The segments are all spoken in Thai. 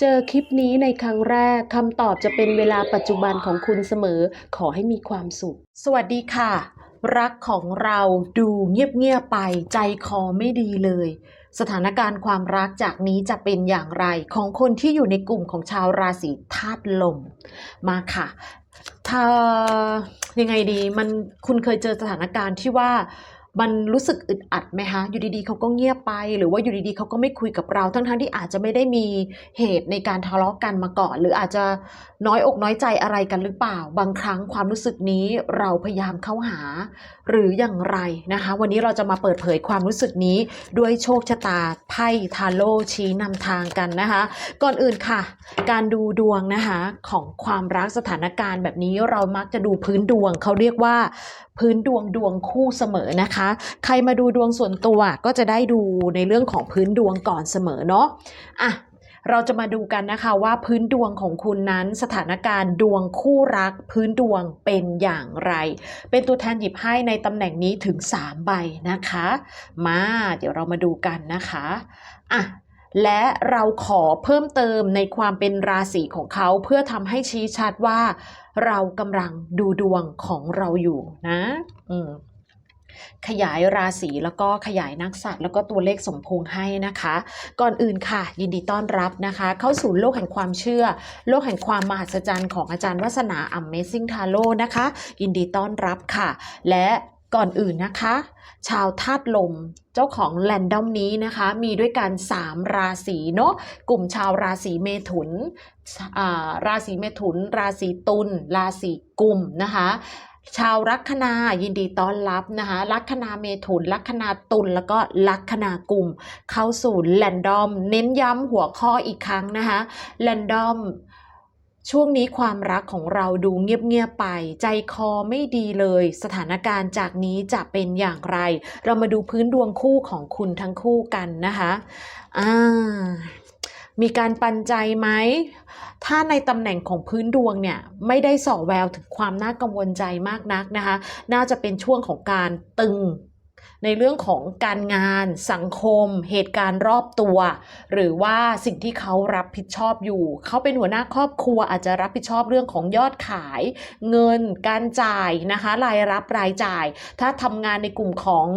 เจอคลิปนี้ในครั้งแรกคำตอบจะเป็นเวลาปัจจุบันของคุณเสมอ ขอให้มีความสุข สวัสดีค่ะ รักของเราดูเงียบๆไปใจคอไม่ดีเลย สถานการณ์ความรักจากนี้จะเป็นอย่างไรของคนที่อยู่ในกลุ่มของชาวราศีธาตุลม มาค่ะถ้ายังไงดีมันคุณเคยเจอสถานการณ์ที่ว่า มันรู้สึกอึดอัดไหมคะอยู่ดีๆเขาก็เงียบไป หรือว่าอยู่ดีๆเขาก็ไม่คุยกับเรา ทั้งๆที่อาจจะไม่ได้มีเหตุในการทะเลาะกันมาก่อน หรืออาจจะน้อยอกน้อยใจอะไรกันหรือเปล่า บางครั้งความรู้สึกนี้เราพยายามเข้าหา หรืออย่างไรนะคะ วันนี้เราจะมาเปิดเผยความรู้สึกนี้ด้วยโชคชะตาไพ่ทาโร่ชี้นำทางกันนะคะ ก่อนอื่นค่ะ การดูดวงนะคะของความรักสถานการณ์แบบนี้เรามักจะดูพื้นดวงเขาเรียกว่า พื้นดวงดวงคู่เสมอนะคะ ใครมาดูดวงส่วนตัวก็จะได้ดูในเรื่องของพื้นดวงก่อนเสมอเนาะอะเราจะมาดูกันนะคะว่าพื้นดวงของคุณนั้นสถานการณ์ดวงคู่รักพื้นดวงเป็นอย่างไร เป็นตัวแทนหยิบให้ในตำแหน่งนี้ถึง 3 ใบนะคะ มาเดี๋ยวเรามาดูกันนะคะอะ และเราขอเพิ่มเติมในความเป็นราศีของเขา เพื่อทำให้ชี้ชัดว่า เรากำลังดูดวงของเราอยู่นะอืมขยายราศีแล้วก็ขยายนักสัตว์แล้วก็ตัวเลขสมพงให้นะคะ ก่อนอื่นค่ะ ยินดีต้อนรับนะคะ เข้าสู่โลกแห่งความเชื่อ โลกแห่งความมหัศจรรย์ของอาจารย์วัฒนา Amazing Tarot นะคะ ยินดีต้อนรับค่ะ และ ก่อนอื่นนะคะ ชาวธาตุลมเจ้าของแรนดอมนี้นะคะ มีด้วยกัน 3 ราศีเนาะกลุ่มชาวราศีเมถุนราศีเมถุน ราศีตุลราศีกุมนะคะชาวลัคนายินดีต้อนรับนะคะลัคนาเมถุนลัคนาตุลแล้วก็ลัคนากุม เข้าสู่แรนดอม เน้นย้ำหัวข้ออีกครั้งนะคะแรนดอม ช่วงนี้ความรักของเราดูเงียบๆไป ใจคอไม่ดีเลย สถานการณ์จากนี้จะเป็นอย่างไร เรามาดูพื้นดวงคู่ของคุณทั้งคู่กันนะคะอ่ามีการปันใจไหม ถ้าในตำแหน่งของพื้นดวงเนี่ยไม่ได้ส่อแววถึงความน่ากังวลใจมากนักนะคะ น่าจะเป็นช่วงของการตึง ในเรื่องของการงานสังคม เหตุการณ์รอบตัว หรือว่าสิ่งที่เขารับผิดชอบอยู่ เขาเป็นหัวหน้าครอบครัวอาจจะรับผิดชอบเรื่องของยอดขาย เงิน การจ่ายนะคะรายรับรายจ่าย ถ้าทำงานในกลุ่มของ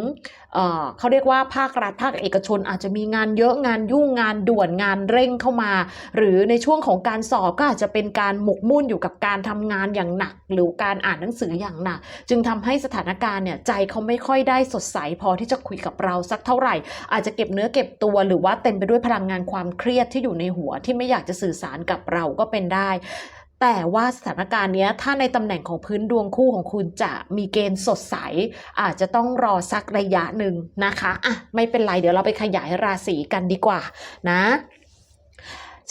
เขาเรียกว่าภาครัฐภาคเอกชนอาจจะมีงานเยอะงานยุ่งงานด่วนงานเร่งเข้ามา หรือในช่วงของการสอบก็อาจจะเป็นการหมกมุ่นอยู่กับการทำงานอย่างหนัก หรือการอ่านหนังสืออย่างหนัก จึงทำให้สถานการณ์เนี่ยใจเขาไม่ค่อยได้สดใสพอที่จะคุยกับเราสักเท่าไหร่ อาจจะเก็บเนื้อเก็บตัวหรือว่าเต็มไปด้วยพลังงานความเครียดที่อยู่ในหัวที่ไม่อยากจะสื่อสารกับเราก็เป็นได้ แต่ว่าสถานการณ์เนี้ยถ้าในตำแหน่งของพื้นดวงคู่ของคุณจะมีเกณฑ์สดใส อาจจะต้องรอสักระยะหนึ่งนะคะอะไม่เป็นไรเดี๋ยวเราไปขยายราศีกันดีกว่านะ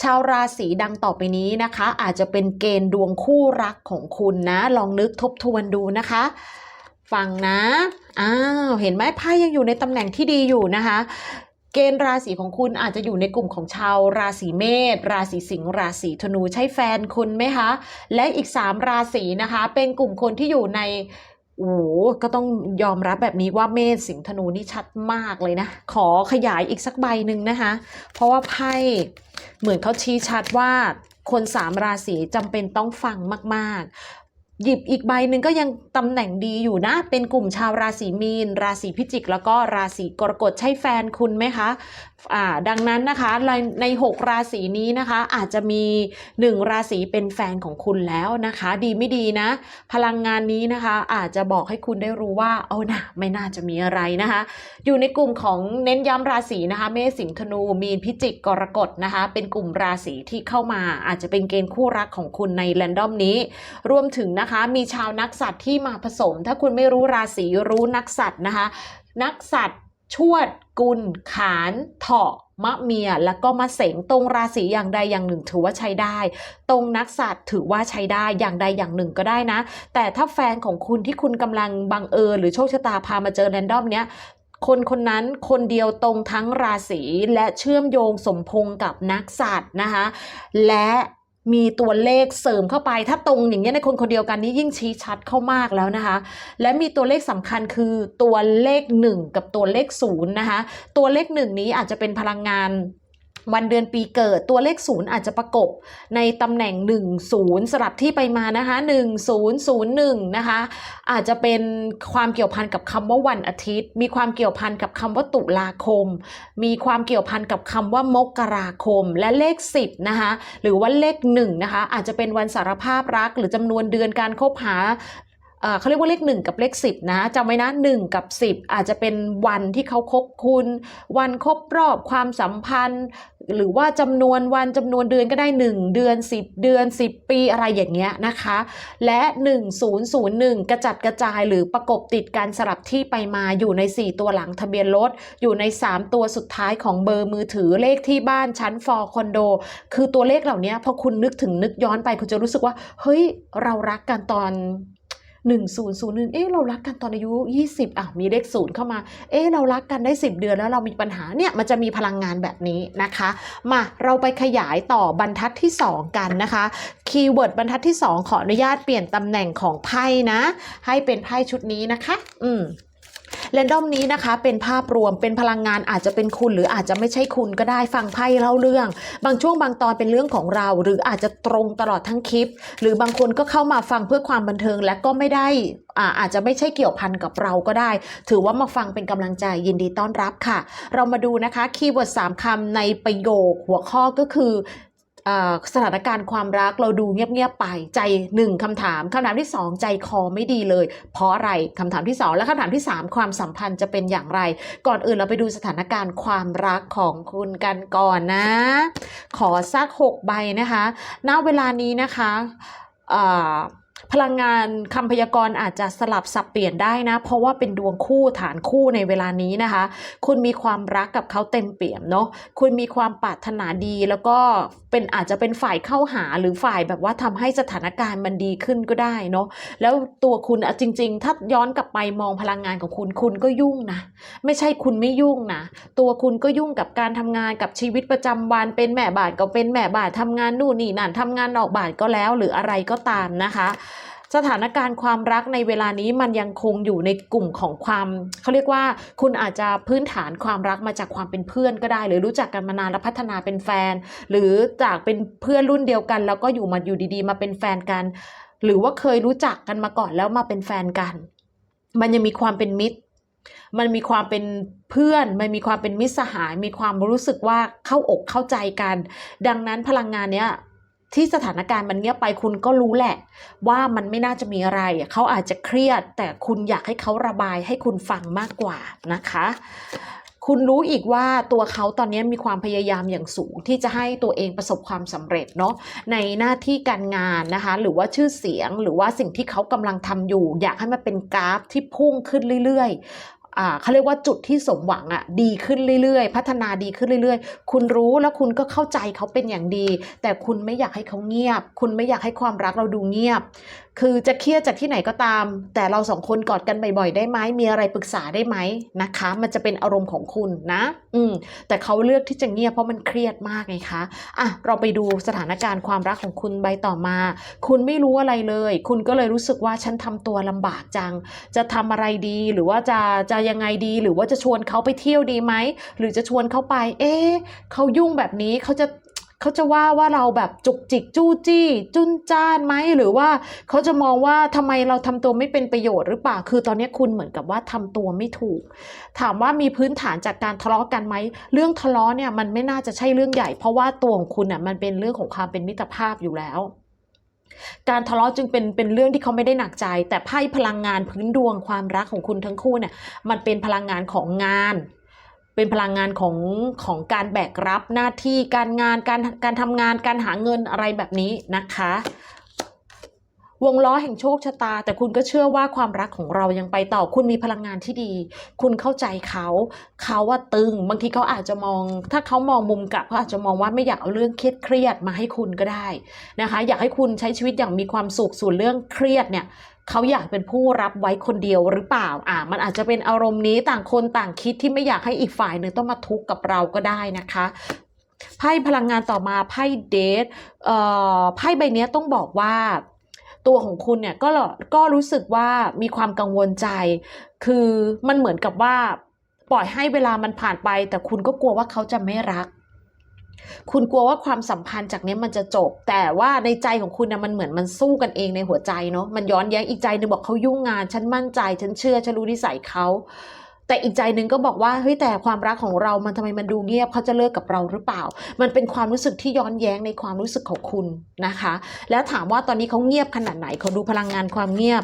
ชาวราศีดังต่อไปนี้นะคะ อาจจะเป็นเกณฑ์ดวงคู่รักของคุณนะ ลองนึกทบทวนดูนะคะฟังนะอ้าวเห็นไหมไพ่ยังอยู่ในตำแหน่งที่ดีอยู่นะคะ เกณฑ์ราศีของคุณอาจจะอยู่ในกลุ่มของชาวราศีเมษราศีสิงห์ราศีธนูใช่แฟนคุณไหมคะ และอีก 3 ราศีนะคะ เป็นกลุ่มคนที่อยู่ในโอ้ก็ต้องยอมรับแบบนี้ว่าเมษสิงห์ธนูนี่ชัดมากเลยนะ ขอขยายอีกสักใบหนึ่งนะคะ เพราะว่าไพ่เหมือนเขาชี้ชัดว่าคนสามราศีจำเป็นต้องฟังมากๆ หยิบอีกใบหนึ่งก็ยังตำแหน่งดีอยู่นะ เป็นกลุ่มชาวราศีมีน ราศีพิจิก แล้วก็ราศีกรกฎใช่แฟนคุณไหมคะอ่าดังนั้นนะคะใน 6 ราศีนี้นะคะ อาจจะมี 1 ราศีเป็นแฟนของคุณแล้วนะคะ ดีไม่ดีนะ พลังงานนี้นะคะ อาจจะบอกให้คุณได้รู้ว่าเอานะไม่น่าจะมีอะไรนะคะ อยู่ในกลุ่มของเน้นย้ำราศีนะคะ เมษสิงห์ธนูมีนพิจิกกรกฎนะคะ เป็นกลุ่มราศีที่เข้ามาอาจจะเป็นเกณฑ์คู่รักของคุณในแรนดอมนี้ รวมถึงนะคะมีชาวนักสัตว์ที่มาผสม ถ้าคุณไม่รู้ราศีรู้นักสัตว์นะคะ นักสัตว์ชวด กุล ขาน เถาะมะเมีย แล้วก็มะเสงตรงราศีอย่างใดอย่างหนึ่งถือว่าใช้ได้ ตรงนักสัตว์ถือว่าใช้ได้อย่างใดอย่างหนึ่งก็ได้นะ แต่ถ้าแฟนของคุณที่คุณกำลังบังเอิญหรือโชคชะตาพามาเจอแรนดอมเนี้ยคนคนนั้นคนเดียวตรงทั้งราศีและเชื่อมโยงสมพงกับนักสัตว์นะคะและ มีตัวเลขเสริมเข้าไป ถ้าตรงอย่างเงี้ยในคนคนเดียวกันนี้ยิ่งชี้ชัดเข้ามากแล้วนะคะ และมีตัวเลขสำคัญคือตัวเลข 1 กับตัวเลข0นะคะ ตัวเลข 1 นี้อาจจะเป็นพลังงาน วันเดือนปีเกิดตัวเลขศูนย์อาจจะประกบในตำแหน่ง 1 0 สลับที่ไปมานะคะ 1 0 0 1 นะคะ อาจจะเป็นความเกี่ยวพันกับคำว่าวันอาทิตย์ มีความเกี่ยวพันกับคำว่าตุลาคม มีความเกี่ยวพันกับคำว่ามกราคม และเลข 10 นะคะ หรือว่าเลข1นะคะอาจจะเป็นวันสารภาพรัก หรือจำนวนเดือนการคบหา เขาเรียกว่าเลข 1 กับเลข 10 นะจำไว้นะ 1 กับ 10 อาจจะเป็นวันที่เขาคบคุณ วันครบรอบความสัมพันธ์ หรือว่าจำนวนวันจำนวนเดือนก็ได้ 1 เดือน 10 เดือน 10 ปีอะไรอย่างเงี้ยนะคะ และ 1001 กระจัดกระจายหรือประกบติดกันสลับที่ไปมาอยู่ใน 4 ตัวหลังทะเบียนรถ อยู่ใน 3 ตัวสุดท้ายของเบอร์มือถือเลขที่บ้านชั้นฟอร์คอนโด คือตัวเลขเหล่านี้พอคุณนึกถึงนึกย้อนไปคุณจะรู้สึกว่า เฮ้ยเรารักกันตอน 1001 เอ๊ะเรารักกันตอนอายุ 20อะมีเลขศูนย์เข้ามา เอ๊ะเรารักกันได้ 10 เดือนแล้วเรามีปัญหาเนี่ยมันจะมีพลังงานแบบนี้นะคะ มาเราไปขยายต่อบรรทัดที่ 2 กันนะคะคีย์เวิร์ดบรรทัดที่ 2 ขออนุญาตเปลี่ยนตำแหน่งของไพ่นะ ให้เป็นไพ่ชุดนี้นะคะ อืม แรนดอมนี้นะคะเป็นภาพรวมเป็นพลังงานอาจจะเป็นคุณ หรืออาจจะไม่ใช่คุณก็ได้ฟังไพ่เล่าเรื่อง บางช่วงบางตอนเป็นเรื่องของเรา หรืออาจจะตรงตลอดทั้งคลิป หรือบางคนก็เข้ามาฟังเพื่อความบันเทิง และก็ไม่ได้อ่าอาจจะไม่ใช่เกี่ยวพันกับเราก็ได้ ถือว่ามาฟังเป็นกำลังใจยินดีต้อนรับค่ะ เรามาดูนะคะคีย์เวิร์ดสามคำในประโยคหัวข้อก็คือ สถานการณ์ความรักเราดูเงียบๆไปใจหนึ่งคำถามคำถามที่สองใจคอไม่ดีเลย เพราะอะไรคำถามที่สองและคำถามที่สามความสัมพันธ์จะเป็นอย่างไร ก่อนอื่นเราไปดูสถานการณ์ความรักของคุณกันก่อนนะ ขอสักหกใบนะคะณเวลานี้นะคะ พลังงานคำพยากรณ์อาจจะสลับสับเปลี่ยนได้นะ เพราะว่าเป็นดวงคู่ฐานคู่ในเวลานี้นะคะ คุณมีความรักกับเขาเต็มเปี่ยมเนาะคุณมีความปรารถนาดีแล้วก็เป็นอาจจะเป็นฝ่ายเข้าหาหรือฝ่ายแบบว่าทำให้สถานการณ์มันดีขึ้นก็ได้เนาะแล้วตัวคุณอะจริง ๆ ถ้าย้อนกลับไปมองพลังงานของคุณคุณก็ยุ่งนะไม่ใช่คุณไม่ยุ่งนะตัวคุณก็ยุ่งกับการทำงานกับชีวิตประจำวันเป็นแม่บ้านก็เป็นแม่บ้านทำงานนู่นนี่นั่นทำงานนอกบ้านก็แล้ว หรืออะไรก็ตามนะคะ สถานการณ์ความรักในเวลานี้มันยังคงอยู่ในกลุ่มของความเขาเรียกว่า คุณอาจจะพื้นฐานความรักมาจากความเป็นเพื่อนก็ได้ หรือรู้จักกันมานานแล้วพัฒนาเป็นแฟน หรือจากเป็นเพื่อนรุ่นเดียวกัน แล้วก็อยู่มาอยู่ดีๆ มาเป็นแฟนกัน หรือว่าเคยรู้จักกันมาก่อนแล้วมาเป็นแฟนกัน มันยังมีความเป็นมิตรมันมีความเป็นเพื่อน มันมีความเป็นมิตรสหาย มีความรู้สึกว่าเข้าอกเข้าใจกัน ดังนั้นพลังงานเนี้ย ที่สถานการณ์มันเงียบไปคุณก็รู้แหละ ว่ามันไม่น่าจะมีอะไร เขาอาจจะเครียด แต่คุณอยากให้เขาระบายให้คุณฟังมากกว่านะคะ คุณรู้อีกว่าตัวเขาตอนนี้มีความพยายามอย่างสูง ที่จะให้ตัวเองประสบความสำเร็จเนาะในหน้าที่การงานนะคะ หรือว่าชื่อเสียงหรือว่าสิ่งที่เขากำลังทำอยู่ อยากให้มันเป็นกราฟที่พุ่งขึ้นเรื่อยๆ เขาเรียกว่าจุดที่สมหวังอะดีขึ้นเรื่อยๆ พัฒนาดีขึ้นเรื่อย ๆ คุณรู้แล้วคุณก็เข้าใจเขาเป็นอย่างดี แต่คุณไม่อยากให้เขาเงียบ คุณไม่อยากให้ความรักเราดูเงียบ คือจะเครียดจากที่ไหนก็ตาม แต่เราสองคนกอดกันบ่อยๆ ได้ไหมมีอะไรปรึกษาได้ไหมนะคะ มันจะเป็นอารมณ์ของคุณนะ อืม แต่เขาเลือกที่จะเงียบเพราะมันเครียดมากไงคะอะเราไปดูสถานการณ์ความรักของคุณใบต่อมา คุณไม่รู้อะไรเลย คุณก็เลยรู้สึกว่าฉันทำตัวลำบากจัง จะทำอะไรดีหรือว่าจะจะยังไงดีหรือว่าจะชวนเขาไปเที่ยวดีไหมหรือจะชวนเขาไป เอ๊เขายุ่งแบบนี้เขาจะ เขาจะว่าว่าเราแบบจุกจิกจู้จี้ จุนจ้านไหมหรือว่าเขาจะมองว่าทำไมเราทำตัวไม่เป็นประโยชน์หรือเปล่าคือตอนนี้คุณเหมือนกับว่าทำตัวไม่ถูก ถามว่ามีพื้นฐานจากการทะเลาะกันไหมเรื่องทะเลาะเนี่ยมันไม่น่าจะใช่เรื่องใหญ่ เพราะว่าตัวของคุณอะมันเป็นเรื่องของความเป็นมิตรภาพอยู่แล้วการทะเลาะจึงเป็นเป็นเรื่องที่เขาไม่ได้หนักใจ แต่ไพ่พลังงานพื้นดวงความรักของคุณทั้งคู่เนี่ยมันเป็นพลังงานของงาน เป็นพลังงานของของการแบกรับหน้าที่การงานการการทำงานการหาเงินอะไรแบบนี้นะคะ วงล้อแห่งโชคชะตา แต่คุณก็เชื่อว่าความรักของเรายังไปต่อคุณมีพลังงานที่ดี คุณเข้าใจเขาเขาว่าตึง บางทีเขาอาจจะมอง ถ้าเขามองมุมกลับเขาอาจจะมองว่าไม่อยากเอาเรื่องเครียดเครียดมาให้คุณก็ได้นะคะ อยากให้คุณใช้ชีวิตอย่างมีความสุขส่วนเรื่องเครียดเนี่ย เขาอยากเป็นผู้รับไว้คนเดียวหรือเปล่า อ่า มันอาจจะเป็นอารมณ์นี้ต่างคนต่างคิดที่ไม่อยากให้อีกฝ่ายหนึ่งต้องมาทุกข์กับเราก็ได้นะคะไพ่พลังงานต่อมาไพ่เดทเอ่อไพ่ใบนี้ต้องบอกว่า ตัวของคุณเนี่ยก็ก็รู้สึกว่ามีความกังวลใจ คือมันเหมือนกับว่าปล่อยให้เวลามันผ่านไป แต่คุณก็กลัวว่าเขาจะไม่รัก คุณกลัวว่าความสัมพันธ์จากนี้มันจะจบ แต่ว่าในใจของคุณนะมันเหมือนมันสู้กันเองในหัวใจเนาะมันย้อนแย้งอีกใจหนึ่งบอกเขายุ่งงาน ฉันมั่นใจ ฉันเชื่อฉันรู้นิสัยเขา แต่อีกใจหนึ่งก็บอกว่าเฮ้ยแต่ความรักของเรามันทำไมมันดูเงียบเขาจะเลิกกับเราหรือเปล่า มันเป็นความรู้สึกที่ย้อนแย้งในความรู้สึกของคุณนะคะ แล้วถามว่าตอนนี้เขาเงียบขนาดไหนเขาดูพลังงานความเงียบ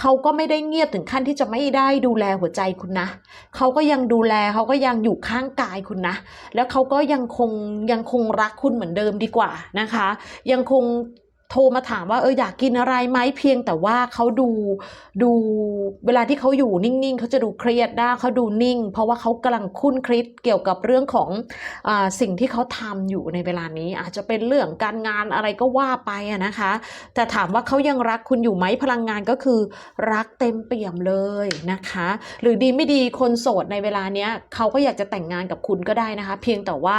เขาก็ไม่ได้เงียบถึงขั้นที่จะไม่ได้ดูแลหัวใจคุณนะเขาก็ยังดูแลเขาก็ยังอยู่ข้างกายคุณนะ แล้วเขาก็ยังคงยังคงรักคุณเหมือนเดิมดีกว่านะคะ ยังคง โทรมาถามว่าเอออยากกินอะไรไหมเพียงแต่ว่าเขาดูดูเวลาที่เขาอยู่นิ่งๆเขาจะดูเครียดได้เขาดูนิ่ง เพราะว่าเขากำลังคุ้นคิดเกี่ยวกับเรื่องของอาสิ่งที่เขาทำอยู่ในเวลานี้ อาจจะเป็นเรื่องการงานอะไรก็ว่าไปอะนะคะ แต่ถามว่าเขายังรักคุณอยู่ไหมพลังงานก็คือ รักเต็มเปี่ยมเลยนะคะ หรือดีไม่ดีคนโสดในเวลาเนี้ยเขาก็อยากจะแต่งงานกับคุณก็ได้นะคะ เพียงแต่ว่า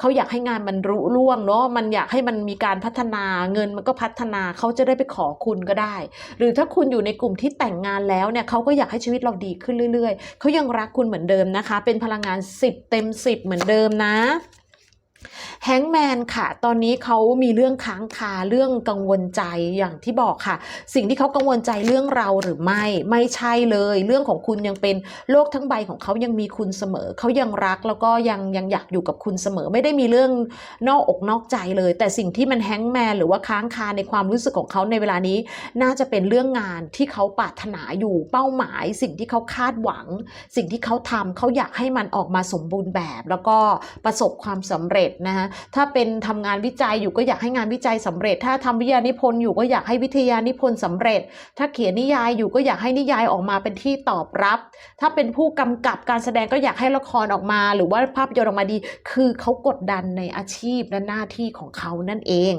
เขาอยากให้งานมันรุ่ล่วงเนาะมันอยากให้มันมีการพัฒนาเงินมันก็พัฒนาเขาจะได้ไปขอคุณก็ได้ หรือถ้าคุณอยู่ในกลุ่มที่แต่งงานแล้วเนี่ยเขาก็อยากให้ชีวิตเราดีขึ้นเรื่อย ๆเขายังรักคุณเหมือนเดิมนะคะ เป็นพลังงาน 10 เต็ม 10 เหมือนเดิมนะ แฮงแมนค่ะ ตอนนี้เขามีเรื่องค้างคาเรื่องกังวลใจอย่างที่บอกค่ะ สิ่งที่เขากังวลใจเรื่องเราหรือไม่ ไม่ใช่เลย เรื่องของคุณยังเป็นโลกทั้งใบของเขายังมีคุณเสมอ เขายังรักแล้วก็ยังยังอยากอยู่กับคุณเสมอ ไม่ได้มีเรื่องนอกอกนอกใจเลย แต่สิ่งที่มันแฮงแมนหรือว่าค้างคาในความรู้สึกของเขาในเวลานี้ น่าจะเป็นเรื่องงานที่เขาปรารถนาอยู่เป้าหมาย สิ่งที่เขาคาดหวัง สิ่งที่เขาทำเขาอยากให้มันออกมาสมบูรณ์แบบ แล้วก็ประสบความสำเร็จนะฮะถ้าเป็นทำงานวิจัยอยู่ก็อยากให้งานวิจัยสำเร็จ ถ้าทำวิทยานิพนธ์อยู่ก็อยากให้วิทยานิพนธ์สำเร็จ ถ้าเขียนนิยายอยู่ก็อยากให้นิยายออกมาเป็นที่ตอบรับ ถ้าเป็นผู้กำกับการแสดงก็อยากให้ละครออกมา หรือว่าภาพยนตร์ออกมาดี คือเขากดดันในอาชีพและหน้าที่ของเขานั่นเอง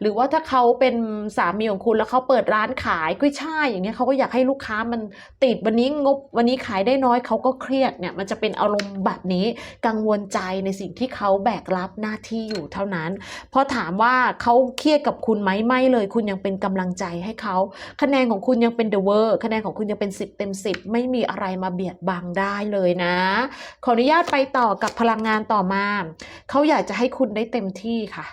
หรือว่าถ้าเขาเป็นสามีของคุณแล้วเขาเปิดร้านขายกุ้ยช่ายอย่างเงี้ยเขาก็อยากให้ลูกค้ามันติดวันนี้งบวันนี้ขายได้น้อยเขาก็เครียดเนี่ยมันจะเป็นอารมณ์แบบนี้กังวลใจในสิ่งที่เขาแบกรับหน้าที่ที่อยู่เท่านั้น พอถามว่าเขาเครียดกับคุณไหมไม่เลย คุณยังเป็นกำลังใจให้เขา คะแนนของคุณยังเป็น the world คะแนนของคุณยังเป็น 10 เต็ม 10 ไม่มีอะไรมาเบียดบังได้เลยนะ ขออนุญาตไปต่อกับพลังงานต่อมา เขาอยากจะให้คุณได้เต็มที่ค่ะ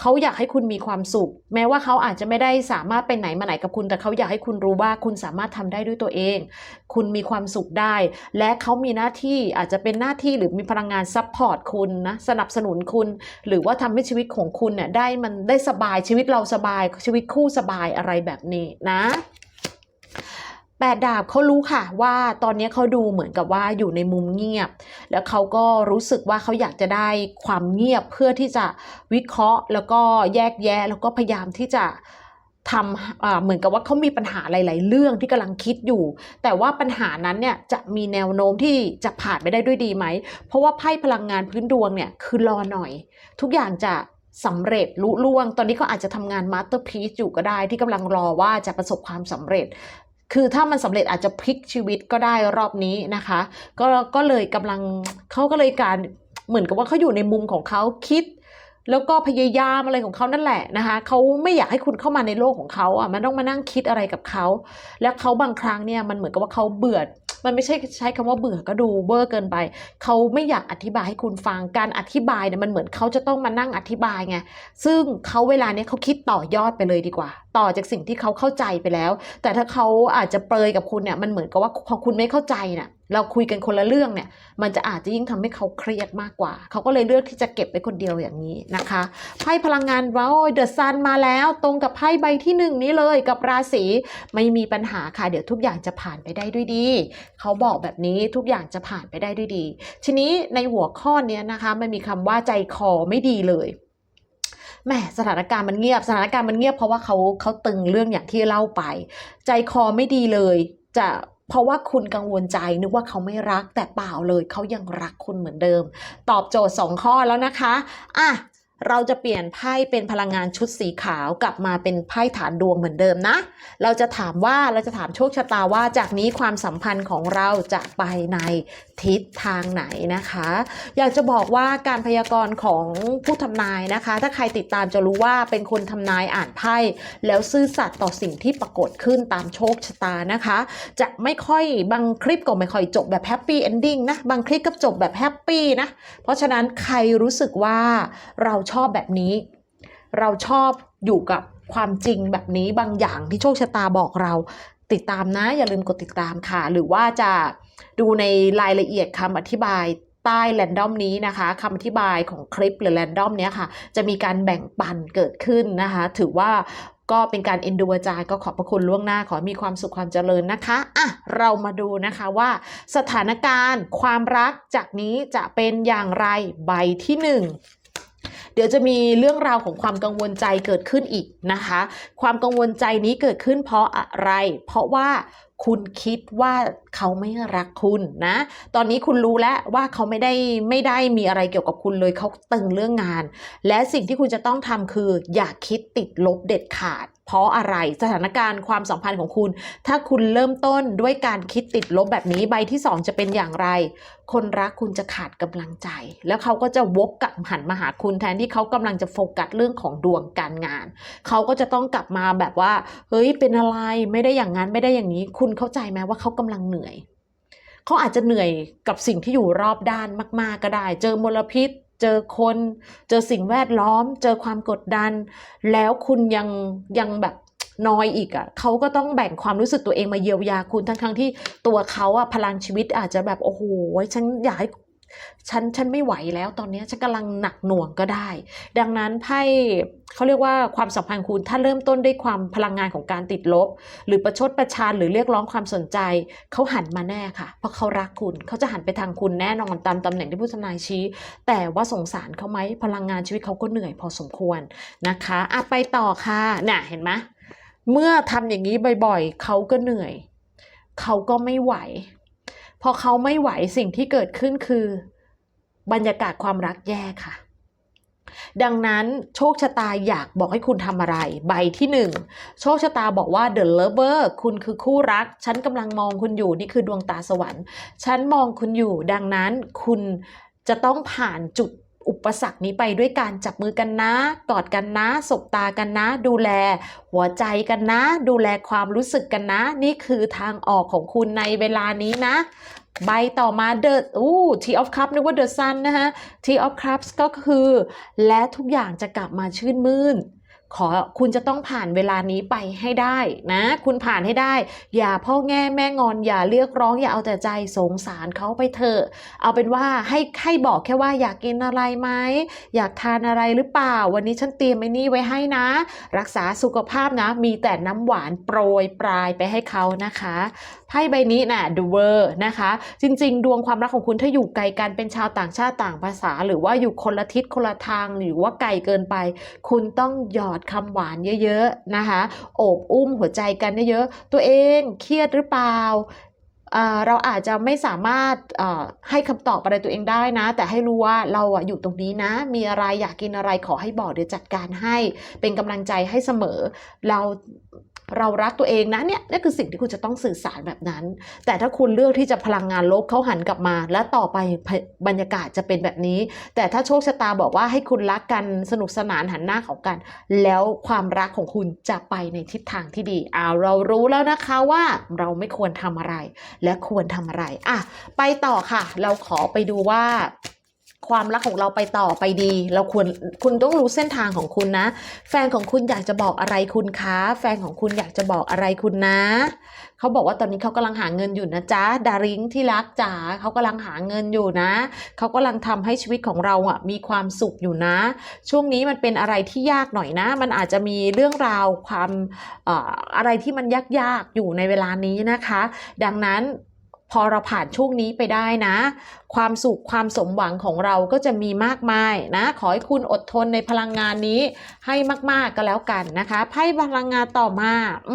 เขาอยากให้คุณมีความสุข แม้ว่าเขาอาจจะไม่ได้สามารถไปไหนมาไหนกับคุณ แต่เขาอยากให้คุณรู้ว่าคุณสามารถทำได้ด้วยตัวเอง คุณมีความสุขได้ และเขามีหน้าที่อาจจะเป็นหน้าที่หรือมีพลังงานซัพพอร์ตคุณนะสนับสนุนคุณหรือว่าทำให้ชีวิตของคุณเนี่ยได้มันได้สบายชีวิตเราสบายชีวิตคู่สบายอะไรแบบนี้นะแปดดาบเขารู้ค่ะว่าตอนนี้เขาดูเหมือนกับว่าอยู่ในมุมเงียบ แล้วเขาก็รู้สึกว่าเขาอยากจะได้ความเงียบเพื่อที่จะวิเคราะห์ แล้วก็แยกแยะแล้วก็พยายามที่จะ ทำเหมือนกับว่าเขามีปัญหาหลาย ๆ เรื่องที่กำลังคิดอยู่ แต่ว่าปัญหานั้นเนี่ยจะมีแนวโน้มที่จะผ่านไปได้ด้วยดีไหม เพราะว่าไพ่พลังงานพื้นดวงเนี่ยคือรอหน่อย ทุกอย่างจะสำเร็จลุล่วง ตอนนี้เขาอาจจะทำงานมาสเตอร์พีซอยู่ก็ได้ ที่กำลังรอว่าจะประสบความสำเร็จคือถ้ามันสำเร็จอาจจะพลิกชีวิตก็ได้รอบนี้นะคะ ก็ก็เลยกำลังเขาก็เลยการเหมือนกับว่าเขาอยู่ในมุมของเขาคิด แล้วก็พยายามอะไรของเขานั่นแหละนะคะเขาไม่อยากให้คุณเข้ามาในโลกของเขาอะมันต้องมานั่งคิดอะไรกับเขาแล้วเขาบางครั้งเนี่ยมันเหมือนกับว่าเขาเบื่อมันไม่ใช่ใช้คำว่าเบื่อก็ดูเบอร์เกินไป เขาไม่อยากอธิบายให้คุณฟัง การอธิบายเนี่ยมันเหมือนเขาจะต้องมานั่งอธิบายไง ซึ่งเขาเวลาเนี้ยเขาคิดต่อยอดไปเลยดีกว่า ต่อจากสิ่งที่เขาเข้าใจไปแล้ว แต่ถ้าเขาอาจจะเปรยกับคุณเนี่ยมันเหมือนกับว่าพอคุณไม่เข้าใจเนี่ย เราคุยกันคนละเรื่องเนี่ย มันจะอาจจะยิ่งทำให้เขาเครียดมากกว่า เขาก็เลยเลือกที่จะเก็บไว้คนเดียวอย่างนี้นะคะ ไพ่พลังงานว้าเดอะซันมาแล้ว ตรงกับไพ่ใบที่หนึ่งนี้เลยกับราศีไม่มีปัญหาค่ะ เดี๋ยวทุกอย่างจะผ่านไปได้ด้วยดี เขาบอกแบบนี้ทุกอย่างจะผ่านไปได้ด้วยดี ทีนี้ในหัวข้อนี้นะคะมันมีคำว่าใจคอไม่ดีเลยแหมสถานการณ์มันเงียบสถานการณ์มันเงียบเพราะว่าเขาเขาตึงเรื่องอย่างที่เล่าไป ใจคอไม่ดีเลย จะ เพราะว่าคุณกังวลใจนึกว่าเขาไม่รักแต่เปล่าเลยเขายังรักคุณเหมือนเดิม ตอบโจทย์ 2 ข้อแล้วนะคะอะ เราจะเปลี่ยนไพ่เป็นพลังงานชุดสีขาวกลับมาเป็นไพ่ฐานดวงเหมือนเดิมนะ เราจะถามว่าเราจะถามโชคชะตาว่าจากนี้ความสัมพันธ์ของเราจะไปในทิศทางไหนนะคะ อยากจะบอกว่าการพยากรณ์ของผู้ทำนายนะคะ ถ้าใครติดตามจะรู้ว่าเป็นคนทำนายอ่านไพ่แล้วซื่อสัตย์ต่อสิ่งที่ปรากฏขึ้นตามโชคชะตานะคะ จะไม่ค่อยบางคลิปก็ไม่ค่อยจบแบบแฮปปี้เอนดิ้งนะบางคลิปก็จบแบบแฮปปี้นะเพราะฉะนั้นใครรู้สึกว่าเราชอบแบบนี้ เราชอบอยู่กับความจริงแบบนี้บางอย่างที่โชคชะตาบอกเราติดตามนะ อย่าลืมกดติดตามค่ะ หรือว่าจะดูในรายละเอียดคำอธิบายใต้แรนดอมนี้นะคะคำอธิบายของคลิปหรือแรนดอมเนี้ยค่ะ จะมีการแบ่งปันเกิดขึ้นนะคะ ถือว่าก็เป็นการเอ็นดูอาจารย์ก็ขอบพระคุณล่วงหน้าขอมีความสุขความเจริญนะคะอะเรามาดูนะคะว่าสถานการณ์ความรักจากนี้จะเป็นอย่างไรใบที่หนึ่ง เดี๋ยวจะมีเรื่องราวของความกังวลใจเกิดขึ้นอีกนะคะ ความกังวลใจนี้เกิดขึ้นเพราะอะไร เพราะว่าคุณคิดว่าเขาไม่รักคุณนะ ตอนนี้คุณรู้แล้วว่าเขาไม่ได้ไม่ได้มีอะไรเกี่ยวกับคุณเลยเขาตึงเรื่องงาน และสิ่งที่คุณจะต้องทำคือ อย่าคิดติดลบเด็ดขาด เพราะอะไรสถานการณ์ความสัมพันธ์ของคุณ ถ้าคุณเริ่มต้นด้วยการคิดติดลบแบบนี้ใบที่สองจะเป็นอย่างไร คนรักคุณจะขาดกำลังใจ แล้วเขาก็จะวกกลับหันมาหาคุณแทนที่เขากำลังจะโฟกัสเรื่องของดวงการงาน เขาก็จะต้องกลับมาแบบว่า เฮ้ยเป็นอะไรไม่ได้อย่างนั้นไม่ได้อย่างนี้ คุณเข้าใจไหมว่าเขากำลังเหนื่อย เขาอาจจะเหนื่อยกับสิ่งที่อยู่รอบด้านมาก ๆก็ได้ เจอมลพิษ เจอคน เจอสิ่งแวดล้อม เจอความกดดัน แล้วคุณยังยังแบบน้อยอีกอะ่ะเขาก็ต้องแบ่งความรู้สึกตัวเองมาเยียวยาคุณทั้งทั้งๆที่ตัวเขาอะพลังชีวิตอาจจะแบบโอ้โหฉันอยากให้ ฉันฉันไม่ไหวแล้วตอนนี้ฉันกำลังหนักหน่วงก็ได้ ดังนั้นไพ่เขาเรียกว่าความสัมพันธ์คุณถ้าเริ่มต้นด้วยความพลังงานของการติดลบ หรือประชดประชานหรือเรียกร้องความสนใจ เขาหันมาแน่ค่ะ เพราะเขารักคุณเขาจะหันไปทางคุณแน่นอนตามตำแหน่งที่ผู้ทนายชี้ แต่ว่าสงสารเขาไหมพลังงานชีวิตเขาก็เหนื่อยพอสมควรนะคะอะไปต่อค่ะเนี่ยเห็นไหมเมื่อทำอย่างนี้บ่อยๆเขาก็เหนื่อยเขาก็ไม่ไหว พอเขาไม่ไหวสิ่งที่เกิดขึ้นคือ บรรยากาศความรักแย่ค่ะ ดังนั้นโชคชะตาอยากบอกให้คุณทำอะไร ใบที่หนึ่งโชคชะตาบอกว่า the lover คุณคือคู่รัก ฉันกำลังมองคุณอยู่นี่คือดวงตาสวรรค์ ฉันมองคุณอยู่ ดังนั้นคุณจะต้องผ่านจุด อุปสรรคนี้ไปด้วยการจับมือกันนะ กอดกันนะ สบตากันนะ ดูแล หัวใจกันนะ ดูแลความรู้สึกกันนะ นี่คือทางออกของคุณในเวลานี้นะ ใบต่อมาเดอะอู้ทีออฟคัพนึกว่าเดอะซันะฮะทีออฟคัพก็คือ และทุกอย่างจะกลับมาชื่นมื่น ขอคุณจะต้องผ่านเวลานี้ไปให้ได้นะ คุณผ่านให้ได้ อย่าพ่อแง่แม่งอน อย่าเรียกร้อง อย่าเอาแต่ใจสงสารเขาไปเถอะเอาเป็นว่าให้ให้บอกแค่ว่าอยากกินอะไรไหมอยากทานอะไรหรือเปล่า วันนี้ฉันเตรียมไอ้นี่ไว้ให้นะ รักษาสุขภาพนะ มีแต่น้ำหวานโปรยปลายไปให้เขานะคะไพ่ใบนี้น่ะ The World นะคะ จริง ๆ ดวงความรักของคุณถ้าอยู่ไกลกันเป็นชาวต่างชาติต่างภาษา หรือว่าอยู่คนละทิศคนละทางหรือว่าไกลเกินไป คุณต้องหยอดคำหวานเยอะๆนะคะโอบอุ้มหัวใจกันเยอะๆตัวเองเครียดหรือเปล่าเราอาจจะไม่สามารถให้คำตอบอะไรตัวเองได้นะ แต่ให้รู้ว่าเราอะอยู่ตรงนี้นะ มีอะไรอยากกินอะไรขอให้บอกเดี๋ยวจัดการให้เป็นกำลังใจให้เสมอ เรา เรารักตัวเองนะเนี่ยนี่คือสิ่งที่คุณจะต้องสื่อสารแบบนั้น แต่ถ้าคุณเลือกที่จะพลังงานลบเขาหันกลับมา และต่อไปบรรยากาศจะเป็นแบบนี้ แต่ถ้าโชคชะตาบอกว่าให้คุณรักกันสนุกสนานหันหน้าของกัน แล้วความรักของคุณจะไปในทิศทางที่ดีเอาวเรารู้แล้วนะคะว่าเราไม่ควรทำอะไร และควรทำอะไรอะไปต่อค่ะ เราขอไปดูว่า ความรักของเราไปต่อไปดี เราควรคุณต้องรู้เส้นทางของคุณนะ แฟนของคุณอยากจะบอกอะไรคุณคะแฟนของคุณอยากจะบอกอะไรคุณนะเขาบอกว่าตอนนี้เขากำลังหาเงินอยู่นะจ๊ะดาริงที่รักจ๋าเขากำลังหาเงินอยู่นะเขากำลังทำให้ชีวิตของเราอะมีความสุขอยู่นะ ช่วงนี้มันเป็นอะไรที่ยากหน่อยนะ มันอาจจะมีเรื่องราวความเอ่ออะไรที่มันยากๆอยู่ในเวลานี้นะคะ ดังนั้น พอเราผ่านช่วงนี้ไปได้นะ ความสุขความสมหวังของเราก็จะมีมากมายนะ ขอให้คุณอดทนในพลังงานนี้ให้มาก ๆก็แล้วกันนะคะไพ่พลังงานต่อมาอื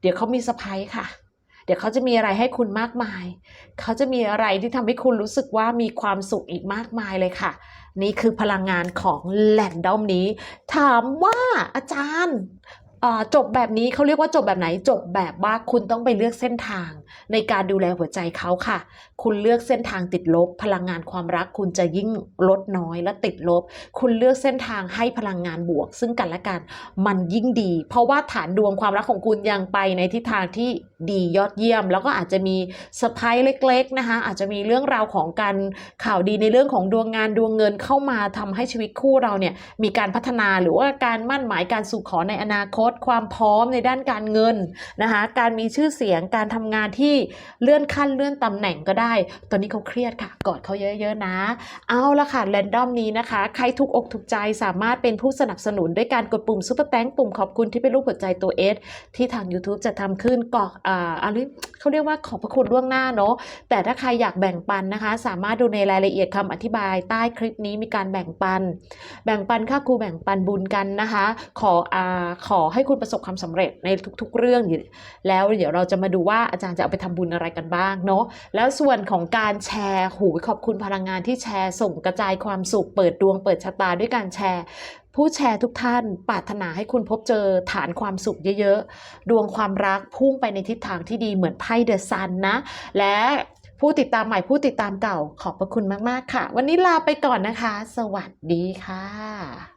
เดี๋ยวเขามีสะพายค่ะ เดี๋ยวเขาจะมีอะไรให้คุณมากมาย เขาจะมีอะไรที่ทำให้คุณรู้สึกว่ามีความสุขอีกมากมายเลยค่ะ นี่คือพลังงานของแลนดอมนี้ ถามว่าอาจารย์ จบแบบนี้เขาเรียกว่าจบแบบไหน จบแบบว่าคุณต้องไปเลือกเส้นทาง ในการดูแลหัวใจเขาค่ะ คุณเลือกเส้นทางติดลบ พลังงานความรัก คุณจะยิ่งลดน้อยและติดลบ คุณเลือกเส้นทางให้พลังงานบวก ซึ่งกันและกันมันยิ่งดี เพราะว่าฐานดวงความรักของคุณยังไปในทิศทางที่ดียอดเยี่ยม แล้วก็อาจจะมีเซอร์ไพรส์เล็ก ๆนะคะ อาจจะมีเรื่องราวของการข่าวดีในเรื่องของดวงงานดวงเงินเข้ามาทำให้ชีวิตคู่เราเนี่ยมีการพัฒนาหรือว่าการมั่นหมายการสู่ขอในอนาคตความพร้อมในด้านการเงินนะคะการมีชื่อเสียงการทำงานที่เลื่อนขั้นเลื่อนตำแหน่งก็ได้ ตอนนี้เขาเครียดค่ะ กอดเขาเยอะๆนะ เอาละค่ะแรนดอมนี้นะคะ ใครถูกอกถูกใจสามารถเป็นผู้สนับสนุนด้วยการกดปุ่มซุปเปอร์แตงปุ่มขอบคุณที่เป็นรูปหัวใจตัว S ที่ทาง YouTube จะทำขึ้นกอกอ่าอะไรเขาเรียกว่าขอบพระคุณล่วงหน้าเนาะแต่ถ้าใครอยากแบ่งปันนะคะ สามารถดูในรายละเอียดคำอธิบายใต้คลิปนี้มีการแบ่งปัน แบ่งปันค่าครูแบ่งปันบุญกันนะคะ ขออ่าขอให้คุณประสบความสำเร็จในทุก ๆ เรื่องอยู่แล้วเดี๋ยวเราจะมาดูว่าอาจารย์จะเอาไปทำบุญอะไรกันบ้างเนาะแล้วส่วนของการแชร์หูขอบคุณพลังงานที่แชร์ส่งกระจายความสุข เปิดดวงเปิดชะตาด้วยการแชร์ผู้แชร์ทุกท่านปรารถนาให้คุณพบเจอฐานความสุขเยอะๆ ดวงความรักพุ่งไปในทิศทางที่ดีเหมือนไพ่เดอะซันนะ และผู้ติดตามใหม่ผู้ติดตามเก่าขอบพระคุณมากๆค่ะ วันนี้ลาไปก่อนนะคะ สวัสดีค่ะ